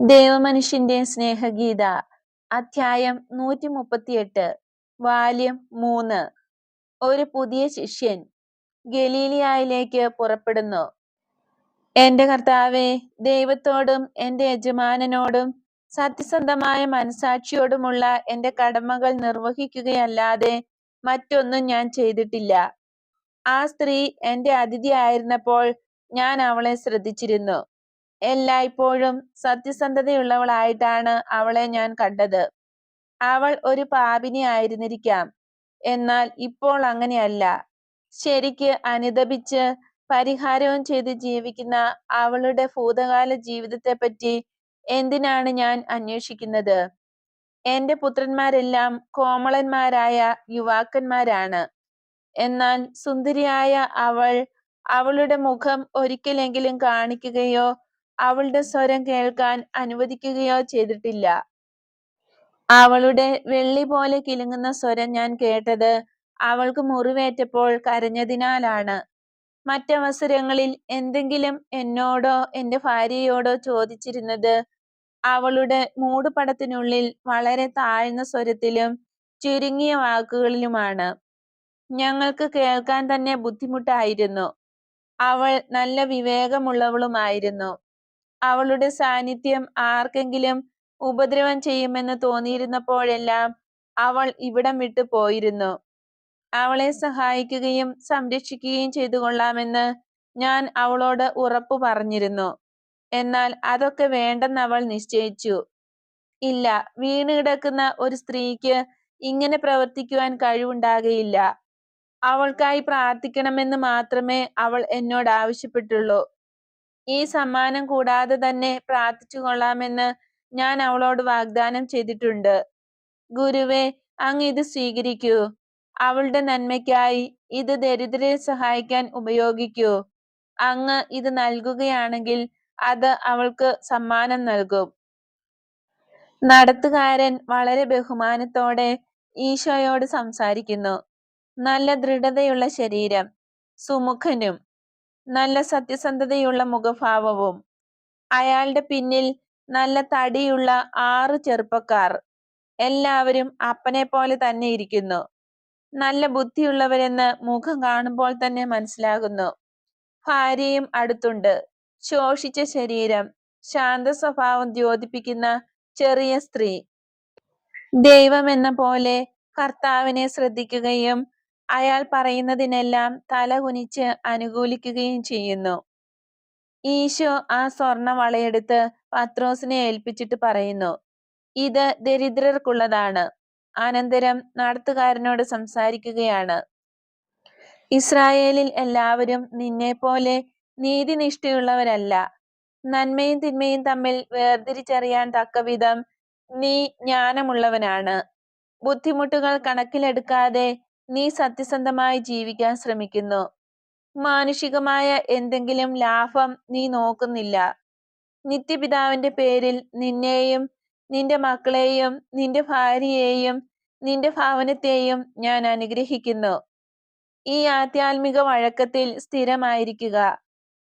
ദേവമനുഷ്യന്റെ സ്നേഹഗീത അധ്യായം നൂറ്റി മുപ്പത്തിയെട്ട് വാല്യം മൂന്ന്. ഒരു പുതിയ ശിഷ്യൻ ഗലീലിയായിലേക്ക് പുറപ്പെടുന്നു. എന്റെ കർത്താവെ ദൈവത്തോടും എന്റെ യജമാനനോടും സത്യസന്ധമായ മനസാക്ഷിയോടുമുള്ള എന്റെ കടമകൾ നിർവഹിക്കുകയല്ലാതെ മറ്റൊന്നും ഞാൻ ചെയ്തിട്ടില്ല. ആ സ്ത്രീ എന്റെ അതിഥിയായിരുന്നപ്പോൾ ഞാൻ അവളെ ശ്രദ്ധിച്ചിരുന്നു. എല്ലായ്പ്പോഴും സത്യസന്ധതയുള്ളവളായിട്ടാണ് അവളെ ഞാൻ കണ്ടത്. അവൾ ഒരു പാപിനി ആയിരുന്നിരിക്കാം. എന്നാൽ ഇപ്പോൾ അങ്ങനെയല്ല. ശരിക്ക് അനുദപിച്ച് പരിഹാരവും ചെയ്ത് ജീവിക്കുന്ന അവളുടെ ഭൂതകാല ജീവിതത്തെപ്പറ്റി എന്തിനാണ് ഞാൻ അന്വേഷിക്കുന്നത്? എന്റെ പുത്രന്മാരെല്ലാം കോമളന്മാരായ യുവാക്കന്മാരാണ്. എന്നാൽ സുന്ദരിയായ അവൾ അവളുടെ മുഖം ഒരിക്കലെങ്കിലും കാണിക്കുകയോ അവളുടെ സ്വരം കേൾക്കാൻ അനുവദിക്കുകയോ ചെയ്തിട്ടില്ല. അവളുടെ വെള്ളി പോലെ കിലുങ്ങുന്ന സ്വരം ഞാൻ കേട്ടത് അവൾക്ക് മുറിവേറ്റപ്പോൾ കരഞ്ഞതിനാലാണ്. മറ്റവസരങ്ങളിൽ എന്തെങ്കിലും എന്നോടോ എന്റെ ഭാര്യയോടോ ചോദിച്ചിരുന്നത് അവളുടെ മൂടുപടത്തിനുള്ളിൽ വളരെ താഴ്ന്ന സ്വരത്തിലും ചുരുങ്ങിയ വാക്കുകളിലുമാണ്. ഞങ്ങൾക്ക് കേൾക്കാൻ തന്നെ ബുദ്ധിമുട്ടായിരുന്നു. അവൾ നല്ല വിവേകമുള്ളവളുമായിരുന്നു. അവളുടെ സാന്നിധ്യം ആർക്കെങ്കിലും ഉപദ്രവം ചെയ്യുമെന്ന് തോന്നിയിരുന്നപ്പോഴെല്ലാം അവൾ ഇവിടം വിട്ടു പോയിരുന്നു. അവളെ സഹായിക്കുകയും സംരക്ഷിക്കുകയും ചെയ്തു കൊള്ളാമെന്ന് ഞാൻ അവളോട് ഉറപ്പു പറഞ്ഞിരുന്നു. എന്നാൽ അതൊക്കെ വേണ്ടെന്ന് അവൾ നിശ്ചയിച്ചു. ഇല്ല വീണ് കിടക്കുന്ന ഒരു സ്ത്രീക്ക് ഇങ്ങനെ പ്രവർത്തിക്കുവാൻ കഴിവുണ്ടാകയില്ല. അവൾക്കായി പ്രാർത്ഥിക്കണമെന്ന് മാത്രമേ അവൾ എന്നോട് ആവശ്യപ്പെട്ടുള്ളൂ. ഈ സമ്മാനം കൂടാതെ തന്നെ പ്രാർത്ഥിച്ചു കൊള്ളാമെന്ന് ഞാൻ അവളോട് വാഗ്ദാനം ചെയ്തിട്ടുണ്ട്. ഗുരുവെ അങ്ങ് ഇത് സ്വീകരിക്കൂ. അവളുടെ നന്മയ്ക്കായി ഇത് ദരിദ്രരെ സഹായിക്കാൻ ഉപയോഗിക്കൂ. അങ്ങ് ഇത് നൽകുകയാണെങ്കിൽ അത് അവൾക്ക് സമ്മാനം നൽകും. നടത്തുകാരൻ വളരെ ബഹുമാനത്തോടെ ഈശോയോട് സംസാരിക്കുന്നു. നല്ല ദൃഢതയുള്ള ശരീരം സുമുഖനും നല്ല സത്യസന്ധതയുള്ള മുഖഭാവവും അയാളുടെ പിന്നിൽ നല്ല തടിയുള്ള ആറ് ചെറുപ്പക്കാർ എല്ലാവരും അപ്പനെ പോലെ തന്നെ ഇരിക്കുന്നു. നല്ല ബുദ്ധിയുള്ളവരെന്ന് മുഖം കാണുമ്പോൾ തന്നെ മനസ്സിലാകുന്നു. ഭാര്യയും അടുത്തുണ്ട്. ശോഷിച്ച ശരീരം ശാന്ത സ്വഭാവം ദ്യോതിപ്പിക്കുന്ന ചെറിയ സ്ത്രീ. ദൈവമെന്ന പോലെ കർത്താവിനെ ശ്രദ്ധിക്കുകയും അയാൾ പറയുന്നതിനെല്ലാം തല കുനിച്ച് അനുകൂലിക്കുകയും ചെയ്യുന്നു. ഈശോ ആ സ്വർണ വളയെടുത്ത് പത്രോസിനെ ഏൽപ്പിച്ചിട്ട് പറയുന്നു ഇത് ദരിദ്രർക്കുള്ളതാണ്. അനന്തരം നടത്തുകാരനോട് സംസാരിക്കുകയാണ്. ഇസ്രായേലിൽ എല്ലാവരും നിന്നെ പോലെ നീതിനിഷ്ഠയുള്ളവരല്ല. നന്മയും തിന്മയും തമ്മിൽ വേർതിരിച്ചറിയാൻ തക്കവിധം നീ ജ്ഞാനമുള്ളവനാണ്. ബുദ്ധിമുട്ടുകൾ കണക്കിലെടുക്കാതെ നീ സത്യസന്ധമായി ജീവിക്കാൻ ശ്രമിക്കുന്നു. മാനുഷികമായ എന്തെങ്കിലും ലാഭം നീ നോക്കുന്നില്ല. നിത്യപിതാവിന്റെ പേരിൽ നിന്നെയും നിന്റെ മക്കളെയും നിന്റെ ഭാര്യയെയും നിന്റെ ഭവനത്തെയും ഞാൻ അനുഗ്രഹിക്കുന്നു. ഈ ആധ്യാത്മിക വഴക്കത്തിൽ സ്ഥിരമായിരിക്കുക.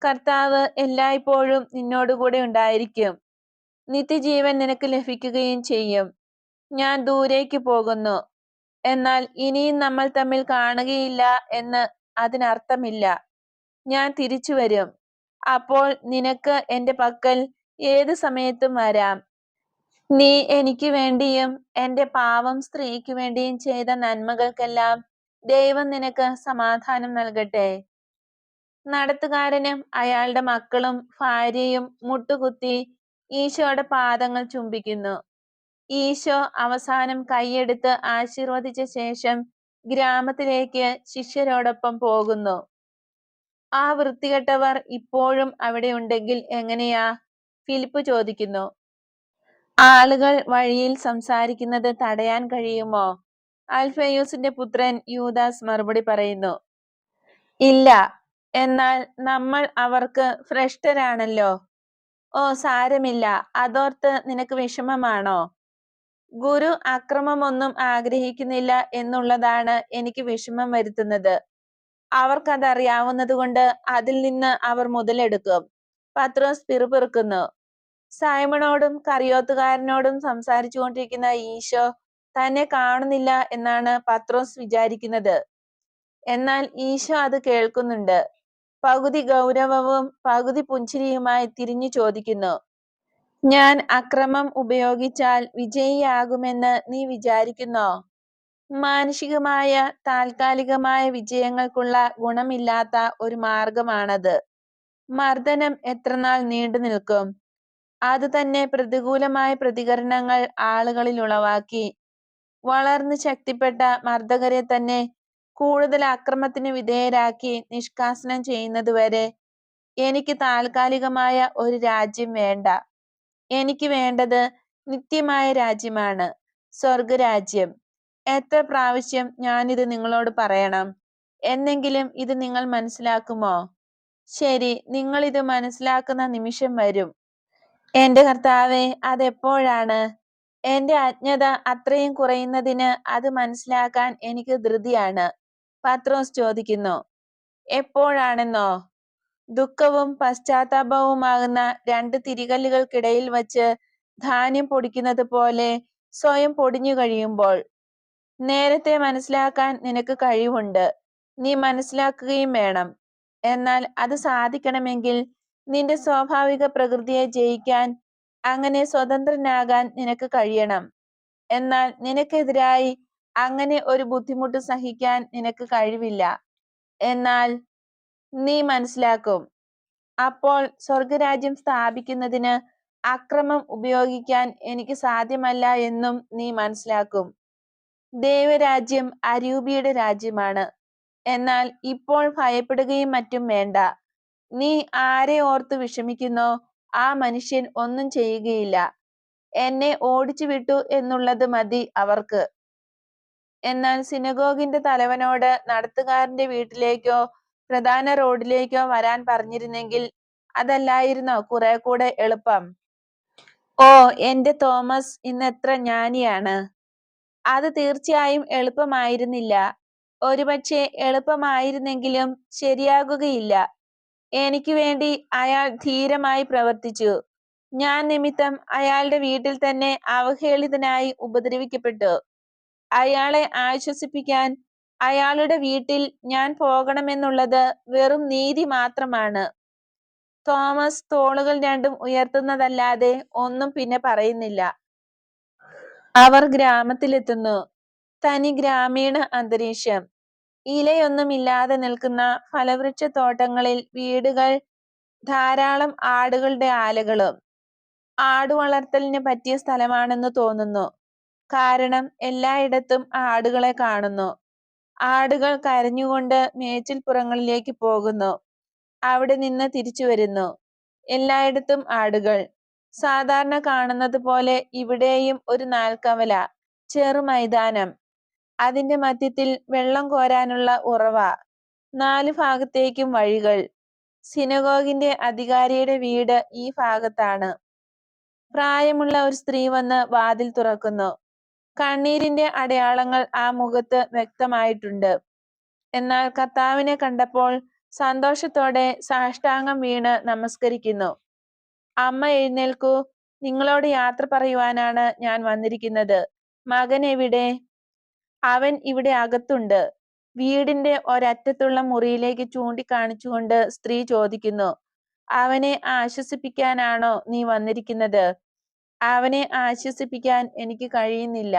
കർത്താവ് എല്ലായ്പ്പോഴും നിന്നോടുകൂടെ ഉണ്ടായിരിക്കും. നിത്യജീവൻ നിനക്ക് ലഭിക്കുകയും ചെയ്യും. ഞാൻ ദൂരേക്ക് പോകുന്നു. എന്നാൽ ഇനിയും നമ്മൾ തമ്മിൽ കാണുകയില്ല എന്ന് അതിനർത്ഥമില്ല. ഞാൻ തിരിച്ചു വരും. അപ്പോൾ നിനക്ക് എന്റെ പക്കൽ ഏത് സമയത്തും വരാം. നീ എനിക്ക് വേണ്ടിയും എന്റെ പാവം സ്ത്രീക്ക് വേണ്ടിയും ചെയ്ത നന്മകൾക്കെല്ലാം ദൈവം നിനക്ക് സമാധാനം നൽകട്ടെ. നടത്തുകാരനും അയാളുടെ മക്കളും ഭാര്യയും മുട്ടുകുത്തി ഈശോയുടെ പാദങ്ങൾ ചുംബിക്കുന്നു. ഈശോ അവസാനം കൈയെടുത്ത് ആശീർവദിച്ച ശേഷം ഗ്രാമത്തിലേക്ക് ശിഷ്യരോടൊപ്പം പോകുന്നു. ആ വൃത്തികെട്ടവർ ഇപ്പോഴും അവിടെ ഉണ്ടെങ്കിൽ എങ്ങനെയാ? ഫിലിപ്പ് ചോദിക്കുന്നു. ആളുകൾ വഴിയിൽ സംസാരിക്കുന്നത് തടയാൻ കഴിയുമോ? അൽഫയൂസിന്റെ പുത്രൻ യൂദാസ് മറുപടി പറയുന്നു. ഇല്ല എന്നാൽ നമ്മൾ അവർക്ക് ഭ്രഷ്ടരാണല്ലോ. ഓ സാരമില്ല. അതോർത്ത് നിനക്ക് വിഷമമാണോ? ഗുരു അക്രമമൊന്നും ആഗ്രഹിക്കുന്നില്ല എന്നുള്ളതാണ് എനിക്ക് വിഷമം വരുത്തുന്നത്. അവർക്കതറിയാവുന്നതുകൊണ്ട് അതിൽ നിന്ന് അവർ മുതലെടുക്കും. പത്രോസ് പിറുപിറുക്കുന്നു. സൈമണോടും കറിയോത്തുകാരനോടും സംസാരിച്ചു കൊണ്ടിരിക്കുന്ന ഈശോ തന്നെ കാണുന്നില്ല എന്നാണ് പത്രോസ് വിചാരിക്കുന്നത്. എന്നാൽ ഈശോ അത് കേൾക്കുന്നുണ്ട്. പകുതി ഗൗരവവും പകുതി പുഞ്ചിരിയുമായി തിരിഞ്ഞു ചോദിക്കുന്നു. ഞാൻ അക്രമം ഉപയോഗിച്ചാൽ വിജയിയാകുമെന്ന് നീ വിചാരിക്കുന്നോ? മാനുഷികമായ താൽക്കാലികമായ വിജയങ്ങൾക്കുള്ള ഗുണമില്ലാത്ത ഒരു മാർഗമാണത്. മർദ്ദനം എത്രനാൾ നീണ്ടു നിൽക്കും? അത് തന്നെ പ്രതികൂലമായ പ്രതികരണങ്ങൾ ആളുകളിൽ ഉളവാക്കി. വളർന്ന് ശക്തിപ്പെട്ട മർദ്ദകരെ തന്നെ കൂടുതൽ അക്രമത്തിന് വിധേയരാക്കി നിഷ്കാസനം ചെയ്യുന്നതുവരെ എനിക്ക് താൽക്കാലികമായ ഒരു രാജ്യം വേണ്ട. എനിക്ക് വേണ്ടത് നിത്യമായ രാജ്യമാണ് സ്വർഗരാജ്യം എത്ര പ്രാവശ്യം ഞാനിത് നിങ്ങളോട് പറയണം? എന്നെങ്കിലും ഇത് നിങ്ങൾ മനസ്സിലാക്കുമോ? ശരി നിങ്ങൾ ഇത് മനസ്സിലാക്കുന്ന നിമിഷം വരും. എന്റെ കർത്താവെ അതെപ്പോഴാണ്? എന്റെ അജ്ഞത അത്രയും കുറയുന്നതിന് അത് മനസ്സിലാക്കാൻ എനിക്ക് ധൃതിയാണ്. പത്രോസ് ചോദിക്കുന്നു എപ്പോഴാണെന്നോ? ദുഃഖവും പശ്ചാത്താപവുമാകുന്ന രണ്ട് തിരികല്ലുകൾക്കിടയിൽ വച്ച് ധാന്യം പൊടിക്കുന്നത് പോലെ സ്വയം പൊടിഞ്ഞു കഴിയുമ്പോൾ നേരത്തെ മനസ്സിലാക്കാൻ നിനക്ക് കഴിവുണ്ട്. നീ മനസ്സിലാക്കുകയും വേണം. എന്നാൽ അത് സാധിക്കണമെങ്കിൽ നിന്റെ സ്വാഭാവിക പ്രകൃതിയെ ജയിക്കാൻ അങ്ങനെ സ്വതന്ത്രനാകാൻ നിനക്ക് കഴിയണം. എന്നാൽ നിനക്കെതിരായി അങ്ങനെ ഒരു ബുദ്ധിമുട്ട് സഹിക്കാൻ നിനക്ക് കഴിവില്ല. എന്നാൽ നീ മനസ്സിലാക്കും. അപ്പോൾ സ്വർഗരാജ്യം സ്ഥാപിക്കുന്നതിന് അക്രമം ഉപയോഗിക്കാൻ എനിക്ക് സാധ്യമല്ല എന്നും നീ മനസ്സിലാക്കും. ദേവരാജ്യം അരൂപിയുടെ രാജ്യമാണ്. എന്നാൽ ഇപ്പോൾ ഭയപ്പെടുകയും മറ്റും വേണ്ട. നീ ആരെ ഓർത്ത് വിഷമിക്കുന്നോ ആ മനുഷ്യൻ ഒന്നും ചെയ്യുകയില്ല. എന്നെ ഓടിച്ചു വിട്ടു എന്നുള്ളത് മതി അവർക്ക്. എന്നാൽ സിനഗോഗിന്റെ തലവനോട് നടത്തുകാരന്റെ വീട്ടിലേക്കോ പ്രധാന റോഡിലേക്കോ വരാൻ പറഞ്ഞിരുന്നെങ്കിൽ അതല്ലായിരുന്നോ? കുറെ കൂടെ എളുപ്പം. ഓ എന്റെ തോമസ് ഇന്ന് എത്ര ജ്ഞാനിയാണ്. അത് തീർച്ചയായും എളുപ്പമായിരുന്നില്ല. ഒരുപക്ഷെ എളുപ്പമായിരുന്നെങ്കിലും ശരിയാകുകയില്ല. എനിക്ക് വേണ്ടി അയാൾ ധീരമായി പ്രവർത്തിച്ചു. ഞാൻ നിമിത്തം അയാളുടെ വീട്ടിൽ തന്നെ അവഹേളിതനായി ഉപദ്രവിക്കപ്പെട്ടു. അയാളെ ആശ്വസിപ്പിക്കാൻ അയാളുടെ വീട്ടിൽ ഞാൻ പോകണമെന്നുള്ളത് വെറും നീതി മാത്രമാണ്. തോമസ് തോളുകൾ രണ്ടും ഉയർത്തുന്നതല്ലാതെ ഒന്നും പിന്നെ പറയുന്നില്ല. അവർ ഗ്രാമത്തിലെത്തുന്നു. തനി ഗ്രാമീണ അന്തരീക്ഷം. ഇലയൊന്നുമില്ലാതെ നിൽക്കുന്ന ഫലവൃക്ഷ തോട്ടങ്ങളിൽ വീടുകൾ ധാരാളം ആടുകളുടെ ആലകളും. ആടുവളർത്തലിന് പറ്റിയ സ്ഥലമാണെന്ന് തോന്നുന്നു. കാരണം എല്ലായിടത്തും ആടുകളെ കാണുന്നു. ആടുകൾ കരഞ്ഞുകൊണ്ട് മേച്ചിൽപ്പുറങ്ങളിലേക്ക് പോകുന്നു. അവിടെ നിന്ന് തിരിച്ചു വരുന്നു. എല്ലായിടത്തും ആടുകൾ. സാധാരണ കാണുന്നത് പോലെ ഇവിടെയും ഒരു നാൽക്കവല ചെറു മൈതാനം. അതിന്റെ മധ്യത്തിൽ വെള്ളം കോരാനുള്ള ഉറവ നാല് ഭാഗത്തേക്കും വഴികൾ. സിനഗോഗിന്റെ അധികാരിയുടെ വീട് ഈ ഭാഗത്താണ്. പ്രായമുള്ള ഒരു സ്ത്രീ വന്ന് വാതിൽ തുറക്കുന്നു. കണ്ണീരിന്റെ അടയാളങ്ങൾ ആ മുഖത്ത് വ്യക്തമായിട്ടുണ്ട്. എന്നാൽ കർത്താവിനെ കണ്ടപ്പോൾ സന്തോഷത്തോടെ സാഷ്ടാംഗം വീണ് നമസ്കരിക്കുന്നു. അമ്മ എഴുന്നേൽക്കൂ നിങ്ങളോട് യാത്ര പറയുവാനാണ് ഞാൻ വന്നിരിക്കുന്നത്. മകൻ എവിടെ? അവൻ ഇവിടെ അകത്തുണ്ട്. വീടിന്റെ ഒരറ്റത്തുള്ള മുറിയിലേക്ക് ചൂണ്ടിക്കാണിച്ചുകൊണ്ട് സ്ത്രീ ചോദിക്കുന്നു അവനെ ആശ്വസിപ്പിക്കാനാണോ നീ വന്നിരിക്കുന്നത്? അവനെ ആശ്വസിപ്പിക്കാൻ എനിക്ക് കഴിയുന്നില്ല.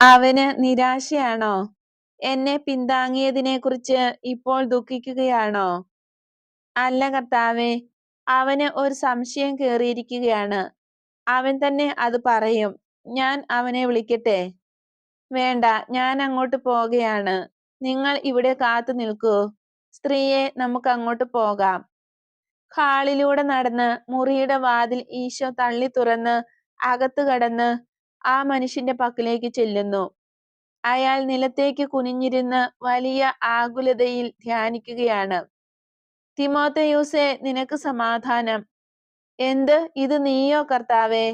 അവന് നിരാശയാണോ? എന്നെ പിന്താങ്ങിയതിനെ കുറിച്ച് ഇപ്പോൾ ദുഃഖിക്കുകയാണോ? അല്ല കർത്താവേ അവന് ഒരു സംശയം കേറിയിരിക്കുകയാണ്. അവൻ തന്നെ അത് പറയും ഞാൻ അവനെ വിളിക്കട്ടെ. വേണ്ട ഞാൻ അങ്ങോട്ട് പോകുകയാണ് നിങ്ങൾ ഇവിടെ കാത്തു നിൽക്കൂ. സ്ത്രീയെ നമുക്ക് അങ്ങോട്ട് പോകാം. ഹാളിലൂടെ നടന്ന് മുറിയുടെ വാതിൽ ഈശോ തള്ളി തുറന്ന് അകത്ത് കടന്ന് ആ മനുഷ്യന്റെ പക്കലേക്ക് ചെല്ലുന്നു. അയാൾ നിലത്തേക്ക് കുനിഞ്ഞിരുന്ന് വലിയ ആകുലതയിൽ ധ്യാനിക്കുകയാണ്. തിമോത്തയൂസെ നിനക്ക് സമാധാനം. എന്ത്? ഇത് നീയോ കർത്താവേ?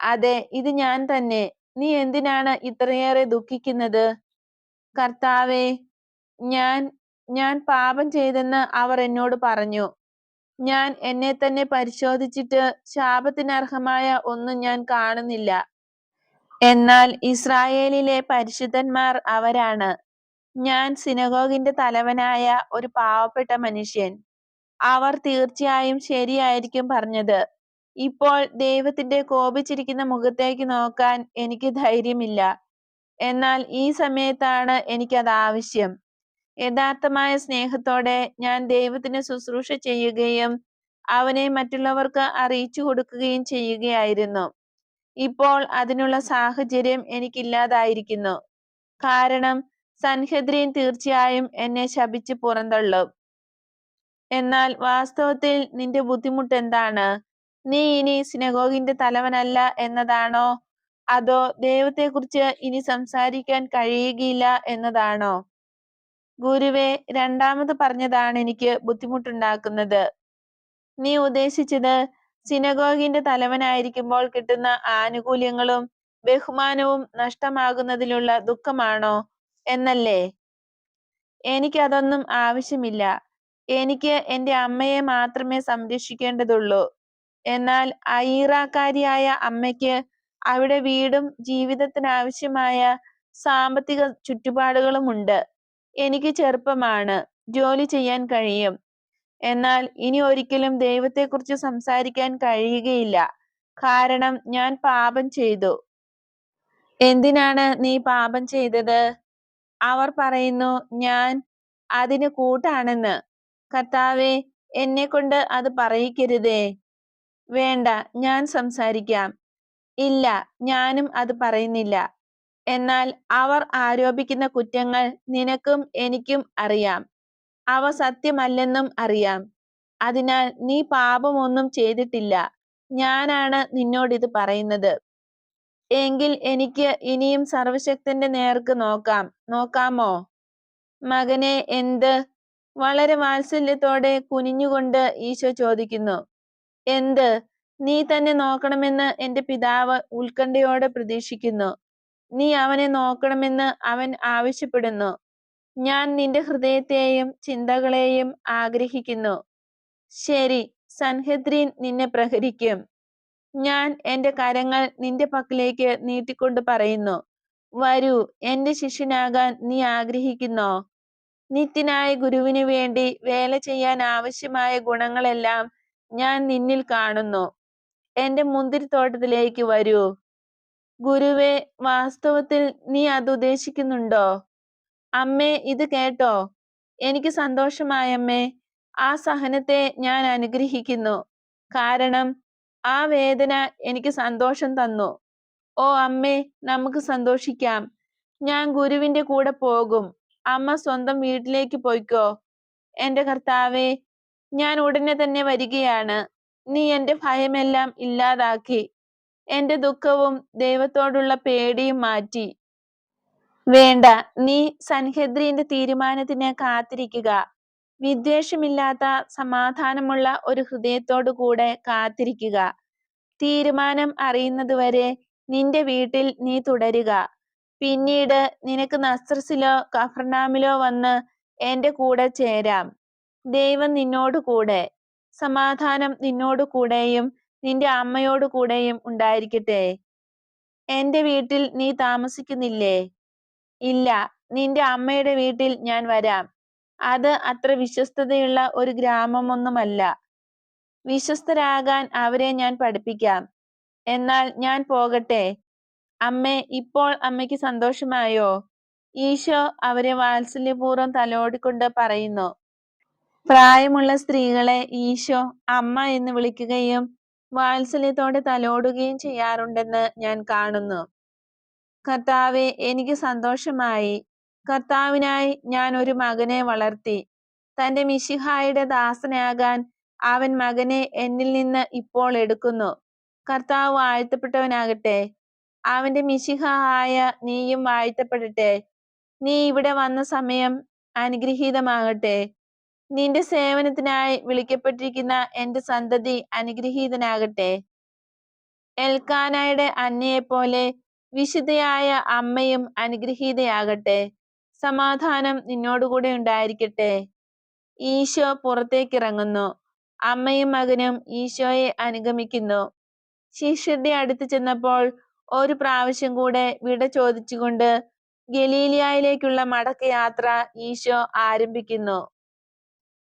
അതെ ഇത് ഞാൻ തന്നെ. നീ എന്തിനാണ് ഇത്രയേറെ ദുഃഖിക്കുന്നത്? കർത്താവേ ഞാൻ ഞാൻ പാപം ചെയ്തെന്ന് അവർ എന്നോട് പറഞ്ഞു. ഞാൻ എന്നെ തന്നെ പരിശോധിച്ചിട്ട് ശാപത്തിനർഹമായ ഒന്നും ഞാൻ കാണുന്നില്ല. എന്നാൽ ഇസ്രായേലിലെ പരിശുദ്ധന്മാർ അവരാണ്. ഞാൻ സിനഗോഗിന്റെ തലവനായ ഒരു പാവപ്പെട്ട മനുഷ്യൻ. അവർ തീർച്ചയായും ശരിയായിരിക്കും പറഞ്ഞത്. ഇപ്പോൾ ദൈവത്തിന്റെ കോപിച്ചിരിക്കുന്ന മുഖത്തേക്ക് നോക്കാൻ എനിക്ക് ധൈര്യമില്ല. എന്നാൽ ഈ സമയത്താണ് എനിക്കത് ആവശ്യം. യഥാർത്ഥമായ സ്നേഹത്തോടെ ഞാൻ ദൈവത്തിന് ശുശ്രൂഷ ചെയ്യുകയും അവനെ മറ്റുള്ളവർക്ക് അറിയിച്ചു കൊടുക്കുകയും ചെയ്യുകയായിരുന്നു. ഇപ്പോൾ അതിനുള്ള സാഹചര്യം എനിക്കില്ലാതായിരിക്കുന്നു. കാരണം സൻഹദ്രീൻ തീർച്ചയായും എന്നെ ശപിച്ച് പുറന്തള്ളും. എന്നാൽ വാസ്തവത്തിൽ നിന്റെ ബുദ്ധിമുട്ട് എന്താണ് നീ ഇനി സിനഗോഗിന്റെ തലവനല്ല എന്നതാണോ? അതോ ദൈവത്തെക്കുറിച്ച് ഇനി സംസാരിക്കാൻ കഴിയുകയില്ല എന്നതാണോ? ഗുരുവേ രണ്ടാമത് പറഞ്ഞതാണ് എനിക്ക് ബുദ്ധിമുട്ടുണ്ടാക്കുന്നത്. നീ ഉദ്ദേശിച്ചത് സിനഗോഗിന്റെ തലവനായിരിക്കുമ്പോൾ കിട്ടുന്ന ആനുകൂല്യങ്ങളും ബഹുമാനവും നഷ്ടമാകുന്നതിലുള്ള ദുഃഖമാണോ എന്നല്ലേ? എനിക്കതൊന്നും ആവശ്യമില്ല. എനിക്ക് എന്റെ അമ്മയെ മാത്രമേ സംരക്ഷിക്കേണ്ടതുള്ളൂ. എന്നാൽ അയീറാക്കാരിയായ അമ്മയ്ക്ക് അവിടെ വീടും ജീവിതത്തിനാവശ്യമായ സാമ്പത്തിക ചുറ്റുപാടുകളുമുണ്ട്. എനിക്ക് ചെറുപ്പമാണ്. ജോലി ചെയ്യാൻ കഴിയും. എന്നാൽ ഇനി ഒരിക്കലും ദൈവത്തെക്കുറിച്ച് സംസാരിക്കാൻ കഴിയുകയില്ല. കാരണം ഞാൻ പാപം ചെയ്തു. എന്തിനാണ് നീ പാപം ചെയ്തത്? അവർ പറയുന്നു ഞാൻ അതിന് കൂട്ടാണെന്ന്. കർത്താവെ എന്നെ കൊണ്ട് അത് പറയിക്കരുതേ. വേണ്ട ഞാൻ സംസാരിക്കാം. ഇല്ല ഞാനും അത് പറയുന്നില്ല. എന്നാൽ അവർ ആരോപിക്കുന്ന കുറ്റങ്ങൾ നിനക്കും എനിക്കും അറിയാം. അവ സത്യമല്ലെന്നും അറിയാം. അതിനാൽ നീ പാപമൊന്നും ചെയ്തിട്ടില്ല. ഞാനാണ് നിന്നോടിത് പറയുന്നത്. എങ്കിൽ എനിക്ക് ഇനിയും സർവശക്തന്റെ നേർക്ക് നോക്കാം. നോക്കാമോ? മകനെ എന്ത്? വളരെ വാത്സല്യത്തോടെ കുനിഞ്ഞുകൊണ്ട് ഈശോ ചോദിക്കുന്നു. എന്ത്? നീ തന്നെ നോക്കണമെന്ന് എന്റെ പിതാവ് ഉത്കണ്ഠയോടെ പ്രതീക്ഷിക്കുന്നു. നീ അവനെ നോക്കണമെന്ന് അവൻ ആവശ്യപ്പെടുന്നു. ഞാൻ നിന്റെ ഹൃദയത്തെയും ചിന്തകളെയും ആഗ്രഹിക്കുന്നു. ശരി സൻഹദ്രീൻ നിന്നെ പ്രഹരിക്കും. ഞാൻ എന്റെ കരങ്ങൾ നിന്റെ പക്കലേക്ക് നീട്ടിക്കൊണ്ട് പറയുന്നു. വരൂ എന്റെ ശിഷ്യനാകാൻ നീ ആഗ്രഹിക്കുന്നോ? നിത്യനായ ഗുരുവിനു വേണ്ടി വേല ചെയ്യാൻ ആവശ്യമായ ഗുണങ്ങളെല്ലാം ഞാൻ നിന്നിൽ കാണുന്നു. എന്റെ മുന്തിരിത്തോട്ടത്തിലേക്ക് വരൂ. ഗുരുവെ വാസ്തവത്തിൽ നീ അത് ഉദ്ദേശിക്കുന്നുണ്ടോ? അമ്മേ ഇത് കേട്ടോ. എനിക്ക് സന്തോഷമായമ്മേ ആ സഹനത്തെ ഞാൻ അനുഗ്രഹിക്കുന്നു. കാരണം ആ വേദന എനിക്ക് സന്തോഷം തന്നു. ഓ അമ്മേ നമുക്ക് സന്തോഷിക്കാം. ഞാൻ ഗുരുവിന്റെ കൂടെ പോകും. അമ്മ സ്വന്തം വീട്ടിലേക്ക് പോയിക്കോ. എന്റെ കർത്താവേ ഞാൻ ഉടനെ തന്നെ വരികയാണ്. നീ എന്റെ ഭയമെല്ലാം ഇല്ലാതാക്കി. എന്റെ ദുഃഖവും ദൈവത്തോടുള്ള പേടിയും മാറ്റി. വേണ്ട നീ സൻഹദ്രിന്റെ തീരുമാനത്തിന് കാത്തിരിക്കുക. വിദ്വേഷമില്ലാത്ത സമാധാനമുള്ള ഒരു ഹൃദയത്തോടു കൂടെ കാത്തിരിക്കുക. തീരുമാനം അറിയുന്നതുവരെ നിന്റെ വീട്ടിൽ നീ തുടരുക. പിന്നീട് നിനക്ക് നസ്രസിലോ കഫർനാമിലോ വന്ന് എന്റെ കൂടെ ചേരാം. ദൈവം നിന്നോടു കൂടെ സമാധാനം നിന്നോടു കൂടെയും നിന്റെ അമ്മയോട് കൂടെയും ഉണ്ടായിരിക്കട്ടെ? എന്റെ വീട്ടിൽ നീ താമസിക്കുന്നില്ലേ? ഇല്ല നിന്റെ അമ്മയുടെ വീട്ടിൽ ഞാൻ വരാം. അത് അത്ര വിശ്വസ്തതയുള്ള ഒരു ഗ്രാമമൊന്നുമല്ല. വിശ്വസ്തരാകാൻ അവരെ ഞാൻ പഠിപ്പിക്കാം. എന്നാൽ ഞാൻ പോകട്ടെ? അമ്മേ ഇപ്പോൾ അമ്മയ്ക്ക് സന്തോഷമായോ? ഈശോ അവരെ വാത്സല്യപൂർവം തലോടിക്കൊണ്ട് പറയുന്നു. പ്രായമുള്ള സ്ത്രീകളെ ഈശോ അമ്മ എന്ന് വിളിക്കുകയും വാത്സല്യത്തോടെ തലോടുകയും ചെയ്യാറുണ്ടെന്ന് ഞാൻ കാണുന്നു. കർത്താവെ എനിക്ക് സന്തോഷമായി. കർത്താവിനായി ഞാൻ ഒരു മകനെ വളർത്തി. തന്റെ മിശിഹായുടെ ദാസനാകാൻ അവൻ മകനെ എന്നിൽ നിന്ന് ഇപ്പോൾ എടുക്കുന്നു. കർത്താവ് വാഴ്ത്തപ്പെട്ടവനാകട്ടെ. അവന്റെ മിശിഹ ആയ നീയും വാഴ്ത്തപ്പെടട്ടെ. നീ ഇവിടെ വന്ന സമയം അനുഗ്രഹീതമാകട്ടെ. നിന്റെ സേവനത്തിനായി വിളിക്കപ്പെട്ടിരിക്കുന്ന എന്റെ സന്തതി അനുഗ്രഹീതനാകട്ടെ. എൽക്കാനായുടെ അന്നയെപ്പോലെ വിശുദ്ധയായ അമ്മയും അനുഗ്രഹീതയാകട്ടെ. സമാധാനം നിന്നോടുകൂടെ ഉണ്ടായിരിക്കട്ടെ. ഈശോ പുറത്തേക്കിറങ്ങുന്നു. അമ്മയും മകനും ഈശോയെ അനുഗമിക്കുന്നു. ശിഷ്യരുടെ അടുത്ത് ചെന്നപ്പോൾ ഒരു പ്രാവശ്യം കൂടെ വിട ചോദിച്ചുകൊണ്ട് ഗലീലിയായിലേക്കുള്ള മടക്കയാത്ര ഈശോ ആരംഭിക്കുന്നു.